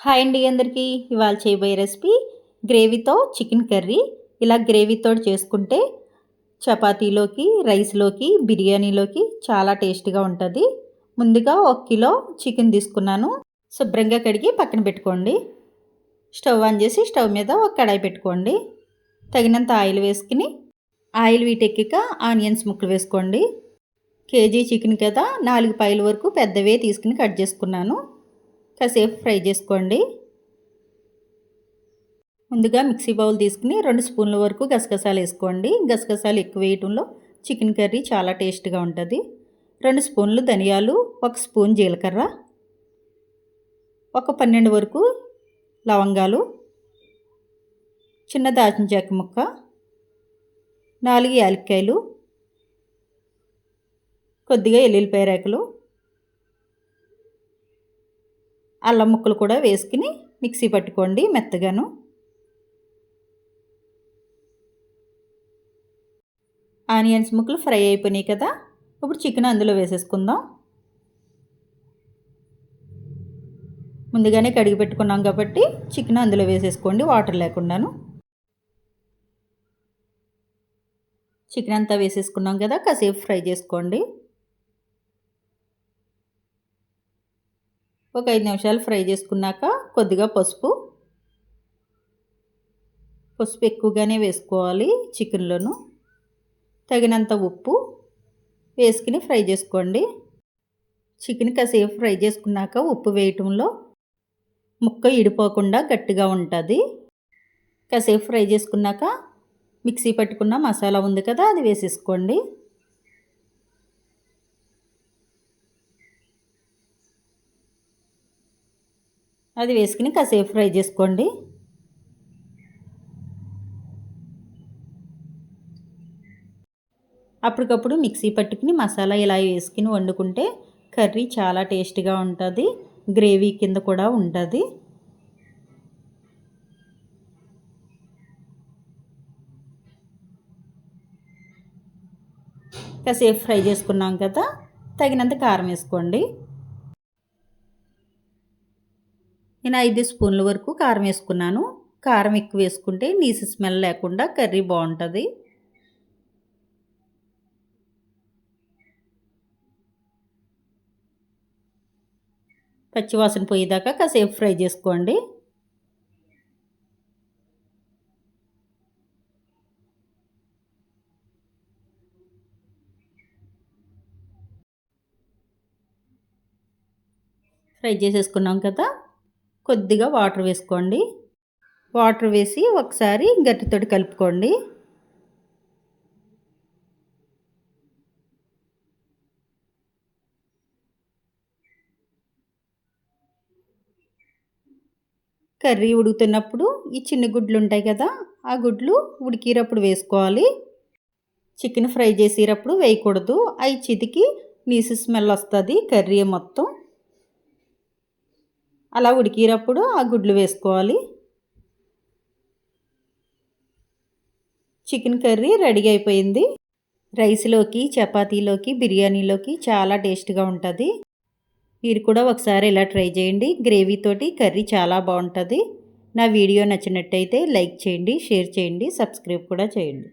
Hi అండి అందరికీ. ఇవాళ చేయబోయే రెసిపీ గ్రేవీతో చికెన్ కర్రీ. ఇలా గ్రేవీతో చేసుకుంటే చపాతీలోకి రైస్లోకి బిర్యానీలోకి చాలా టేస్టీగా ఉంటుంది. ముందుగా ఒక కిలో చికెన్ తీసుకున్నాను. శుభ్రంగా కడిగి పక్కన పెట్టుకోండి. స్టవ్ ఆన్ చేసి స్టవ్ మీద ఒక కడాయి పెట్టుకోండి. తగినంత ఆయిల్ వేసుకుని ఆయిల్ వీటెక్కిక ఆనియన్స్ ముక్కలు వేసుకోండి. కేజీ చికెన్ కదా నాలుగు పైల వరకు పెద్దవే తీసుకుని కట్ చేసుకున్నాను. కాసేపు ఫ్రై చేసుకోండి. ముందుగా మిక్సీ బౌల్ తీసుకుని రెండు స్పూన్ల వరకు గసగసాలు వేసుకోండి. గసగసాలు ఎక్కువ వేయటంలో చికెన్ కర్రీ చాలా టేస్ట్గా ఉంటుంది. రెండు స్పూన్లు ధనియాలు ఒక స్పూన్ జీలకర్ర ఒక పన్నెండు వరకు లవంగాలు చిన్న దాచిన చెక్క ముక్క నాలుగు యాలక్కాయలు కొద్దిగా ఎల్లుల్లిపాయ రేకలు అల్లం ముక్కలు కూడా వేసుకుని మిక్సీ పట్టుకోండి మెత్తగాను. ఆనియన్స్ ముక్కలు ఫ్రై అయిపోయినాయి కదా ఇప్పుడు చికెన్ అందులో వేసేసుకుందాం. ముందుగానే కడిగి పెట్టుకున్నాం కాబట్టి చికెన్ అందులో వేసేసుకోండి వాటర్ లేకుండాను. చికెన్ అంతా వేసేసుకున్నాం కదా కాసేపు ఫ్రై చేసుకోండి. ఒక ఐదు నిమిషాలు ఫ్రై చేసుకున్నాక కొద్దిగా పసుపు. పసుపు ఎక్కువగానే వేసుకోవాలి చికెన్లోను. తగినంత ఉప్పు వేసుకుని ఫ్రై చేసుకోండి. చికెన్ కాసేపు ఫ్రై చేసుకున్నాక ఉప్పు వేయటంలో ముక్క ఇడిపోకుండా గట్టిగా ఉంటుంది. కాసేపు ఫ్రై చేసుకున్నాక మిక్సీ పట్టుకున్న మసాలా ఉంది కదా అది వేసేసుకోండి. అది వేసుకుని కాసేపు ఫ్రై చేసుకోండి. అప్పటికప్పుడు మిక్సీ పట్టుకుని మసాలా ఇలా వేసుకుని వండుకుంటే కర్రీ చాలా టేస్ట్గా ఉంటుంది గ్రేవీ కింద కూడా ఉంటుంది. కాసేపు ఫ్రై చేసుకున్నాం కదా తగినంత కారం వేసుకోండి. నేను ఐదు స్పూన్ల వరకు కారం వేసుకున్నాను. కారం ఎక్కువ వేసుకుంటే నీసు స్మెల్ లేకుండా కర్రీ బాగుంటుంది. పచ్చివాసన పోయేదాకా కాసేపు ఫ్రై చేసుకోండి. ఫ్రై చేసేసుకున్నాం కదా. కొద్దిగా వాటర్ వేసుకోండి. వాటర్ వేసి ఒకసారి గట్టితోటి కలుపుకోండి. కర్రీ ఉడుకుతున్నప్పుడు ఈ చిన్న గుడ్లు ఉంటాయి కదా ఆ గుడ్లు ఉడికిరప్పుడు వేసుకోవాలి. చికెన్ ఫ్రై చేసేటప్పుడు వేయకూడదు. అవి చితికి నీసు స్మెల్ వస్తుంది కర్రీ మొత్తం. అలా ఉడికినప్పుడు ఆ గుడ్లు వేసుకోవాలి. చికెన్ కర్రీ రెడీ అయిపోయింది. రైస్లోకి చపాతీలోకి బిర్యానీలోకి చాలా టేస్ట్గా ఉంటుంది. మీరు కూడా ఒకసారి ఇలా ట్రై చేయండి. గ్రేవీతోటి కర్రీ చాలా బాగుంటుంది. నా వీడియో నచ్చినట్టయితే లైక్ చేయండి షేర్ చేయండి సబ్స్క్రైబ్ కూడా చేయండి.